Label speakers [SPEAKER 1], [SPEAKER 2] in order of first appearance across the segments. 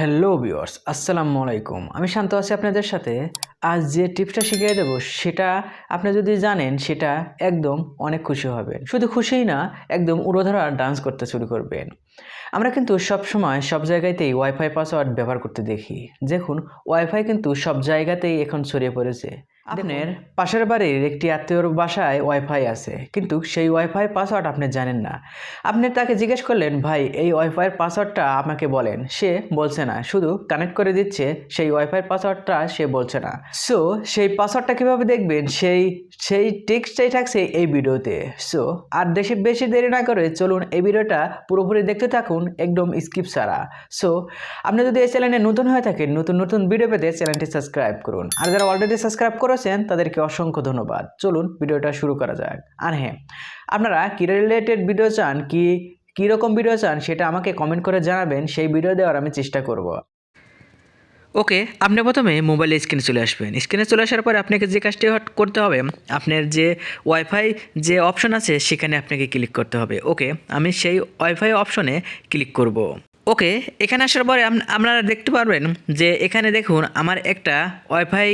[SPEAKER 1] Hello viewers আসসালামু আলাইকুম। আমি শান্ত আছি আপনাদের সাথে। আজ যে টিপসটা শিখিয়ে দেবো সেটা আপনি যদি জানেন সেটা একদম অনেক খুশি হবেন। শুধু খুশিই না একদম উড়োধরা ডান্স করতে শুরু করবেন। আমরা কিন্তু সব সময় সব জায়গাতেই ওয়াইফাই পাসওয়ার্ড ব্যবহার করতে দেখি। দেখুন ওয়াইফাই কিন্তু সব জায়গাতেই এখন ছড়িয়ে পড়েছে। আপনার পাশের বাড়ির একটি আত্মীয়র বাসায় ওয়াইফাই আছে কিন্তু সেই ওয়াইফাই পাসওয়ার্ড আপনি জানেন না। আপনি তাকে জিজ্ঞেস করলেন ভাই এই ওয়াইফাইয়ের পাসওয়ার্ডটা আমাকে বলেন? সে বলছে না শুধু কানেক্ট করে দিচ্ছে সেই ওয়াইফাই পাসওয়ার্ডটা সে বলছে না। সো সেই পাসওয়ার্ডটা কীভাবে দেখবেন? সেই সেই টেক্সটাই থাকছে এই ভিডিওতে। সো আর দেশে বেশি দেরি না করে চলুন এই ভিডিওটা পুরোপুরি দেখতে থাকুন, একদম স্কিপ ছাড়া। সো আপনি যদি এই চ্যানেলে নতুন হয়ে থাকেন, নতুন নতুন ভিডিও পেতে চ্যানেলটি সাবস্ক্রাইব করুন। আর যারা অলরেডি সাবস্ক্রাইব করেছেন, তাদেরকে অসংখ্য ধন্যবাদ। চলুন ভিডিওটা শুরু করা যাক। আর হ্যাঁ আপনারা কি রিলেটেড ভিডিও চান, কি, কীরকম ভিডিও চান, সেটা আমাকে কমেন্ট করে জানাবেন। সেই ভিডিও দেওয়ার আমি চেষ্টা করব। ওকে, আপনি প্রথমে মোবাইলে স্ক্রিনে চলে আসবেন। স্ক্রিনে চলে আসার পরে আপনাকে যে কাজটি করতে হবে, আপনার যে ওয়াইফাই যে অপশন আছে, সেখানে আপনাকে ক্লিক করতে হবে। ওকে, আমি সেই ওয়াইফাই অপশনে ক্লিক করব। ওকে, এখানে আসার পরে আপনারা দেখতে পারবেন যে এখানে দেখুন, আমার একটা ওয়াইফাই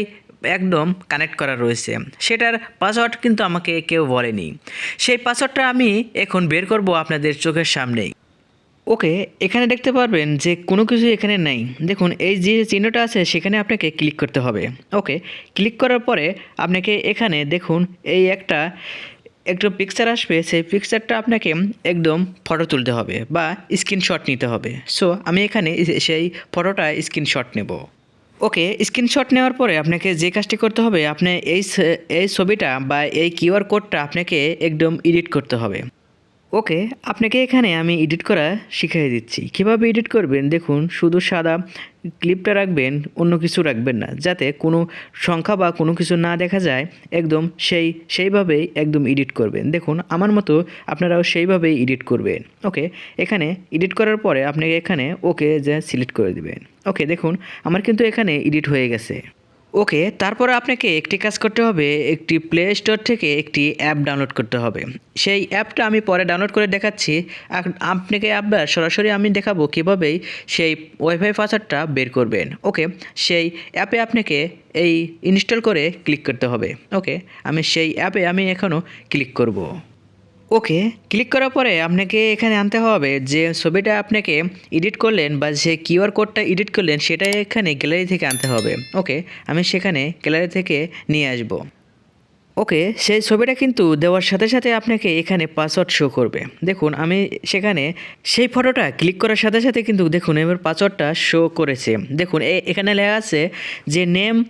[SPEAKER 1] একদম কানেক্ট করা রয়েছে। সেটার পাসওয়ার্ড কিন্তু আমাকে কেউ বলেনি। সেই পাসওয়ার্ডটা আমি এখন বের করব আপনাদের চোখের সামনেই। ওকে, এখানে দেখতে পারবেন যে কোনো কিছু এখানে নেই। দেখুন, এই যে চিহ্নটা আছে, সেখানে আপনাকে ক্লিক করতে হবে। ওকে, ক্লিক করার পরে আপনাকে এখানে দেখুন, এই একটা, একটু পিকচার আসবে, সেই পিকচারটা আপনাকে একদম ফটো তুলতে হবে বা স্ক্রিনশট নিতে হবে। সো আমি এখানে সেই ফটোটা স্ক্রিনশট নেব। ওকে স্ক্রিনশট নেওয়ার পরে আপনাকে যে কাজটি করতে হবে, আপনি এই এই ছবিটা বা এই কিউআর কোডটা আপনাকে একদম এডিট করতে হবে। ওকে, আপনাকে এখানে আমি এডিট করা শিখিয়ে দিচ্ছি। কীভাবে এডিট করবেন? দেখুন, শুধু সাদা ক্লিপটা রাখবেন, অন্য কিছু রাখবেন না। যাতে কোনো সংখ্যা বা কোনো কিছু না দেখা যায়, একদম সেই, সেইভাবেই একদম এডিট করবেন। দেখুন, আমার মতো আপনারাও সেইভাবেই এডিট করবেন। ওকে, এখানে এডিট করার পরে আপনাকে এখানে ওকে যে সিলেক্ট করে দিবেন। ওকে, দেখুন, আমার কিন্তু এখানে এডিট হয়ে গেছে। ওকে, তারপরে আপনাকে একটি কাজ করতে হবে, একটি প্লে স্টোর থেকে একটি অ্যাপ ডাউনলোড করতে হবে। সেই অ্যাপটা আমি পরে ডাউনলোড করে দেখাচ্ছি। আপ- আপনাকে আবার সরাসরি আমি দেখাবো কীভাবেই সেই ওয়াইফাই পাসওয়ার্ডটা বের করবেন। ওকে, সেই অ্যাপে আপনাকে এই ইনস্টল করে ক্লিক করতে হবে। ওকে, আমি সেই অ্যাপে আমি এখনও ক্লিক করব। ওকে, ক্লিক করার পরে আপনাকে এখানে আনতে হবে যে ছবিটা আপনাকে এডিট করলেন বা যে কিউআর কোডটা এডিট করলেন সেটা এখানে গ্যালারি থেকে আনতে হবে। ওকে, আমি সেখানে গ্যালারি থেকে নিয়ে আসব। ওকে, সেই ছবিটা কিন্তু দেওয়ার সাথে সাথে আপনাকে এখানে পাসওয়ার্ড শো করবে। দেখুন, আমি সেখানে সেই ফটোটা ক্লিক করার সাথে সাথে কিন্তু দেখুন, এবার পাসওয়ার্ডটা শো করেছে। দেখুন এখানে লেখা আছে যে নেম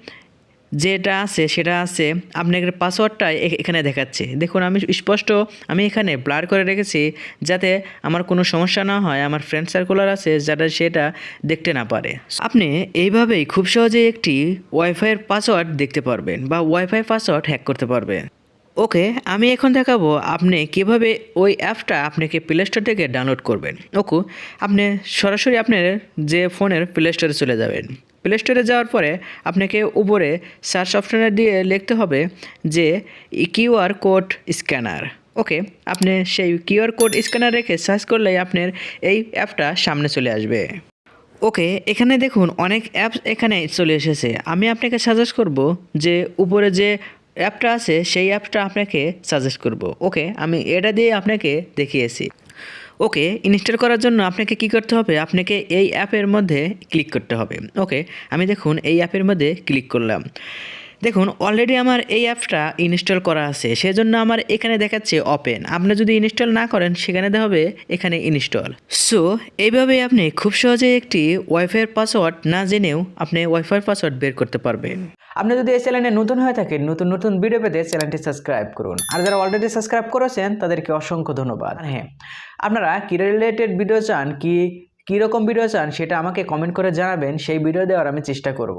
[SPEAKER 1] যেটা আছে, সেটা আছে আপনার পাসওয়ার্ডটা এখানে দেখাচ্ছে। দেখুন, আমি স্পষ্ট, আমি এখানে ব্লার করে রেখেছি যাতে আমার কোনো সমস্যা না হয়, আমার ফ্রেন্ড সার্কুলার আছে যারা সেটা দেখতে না পারে। আপনি এইভাবেই খুব সহজেই একটি ওয়াইফাইয়ের পাসওয়ার্ড দেখতে পারবেন বা ওয়াইফাই পাসওয়ার্ড হ্যাক করতে পারবেন। ওকে, আমি এখন দেখাবো আপনি কীভাবে ওই অ্যাপটা আপনাকে প্লে স্টোর থেকে ডাউনলোড করবেন। ওকে, আপনি সরাসরি আপনার যে ফোনের প্লে স্টোরে চলে যাবেন। প্লে স্টোরে যাওয়ার পরে আপনাকে উপরে সার্চ অপশনে দিয়ে লিখতে হবে যে কিউআর কোড স্ক্যানার ওকে আপনি সেই কিউআর কোড স্ক্যানার রেখে সার্চ করলেই আপনার এই অ্যাপটা সামনে চলে আসবে। ওকে এখানে দেখুন অনেক অ্যাপস এখানে চলে এসেছে। আমি আপনাকে সাজেস্ট করব যে উপরে যে অ্যাপটা আছে, সেই অ্যাপটা আপনাকে সাজেস্ট করব। ওকে আমি এটা দিয়ে আপনাকে দেখিয়েছি। ওকে, ইনস্টল করার জন্য আপনাকে কি করতে হবে? আপনাকে এই অ্যাপের মধ্যে ক্লিক করতে হবে। ওকে, আমি দেখুন, এই অ্যাপের মধ্যে ক্লিক করলাম। দেখুন অলরেডি আমার এই অ্যাপটা ইনস্টল করা আছে, সেজন্য আমার এখানে দেখাচ্ছে ওপেন আপনি যদি ইনস্টল না করেন, সেখানে হবে এখানে ইনস্টল। সো এইভাবে আপনি খুব সহজে একটি ওয়াইফাইয়ের পাসওয়ার্ড না জেনেও আপনি ওয়াইফাইয়ের পাসওয়ার্ড বের করতে পারবেন। আপনি যদি এই চ্যানেলে নতুন হয়ে থাকেন, নতুন নতুন ভিডিও পেতে চ্যানেলটি সাবস্ক্রাইব করুন। আর যারা অলরেডি সাবস্ক্রাইব করেছেন, তাদেরকে অসংখ্য ধন্যবাদ। হ্যাঁ আপনারা কি রিলেটেড ভিডিও চান, কি কীরকম ভিডিও চান, সেটা আমাকে কমেন্ট করে জানাবেন, সেই ভিডিও দেওয়ার আমি চেষ্টা করব।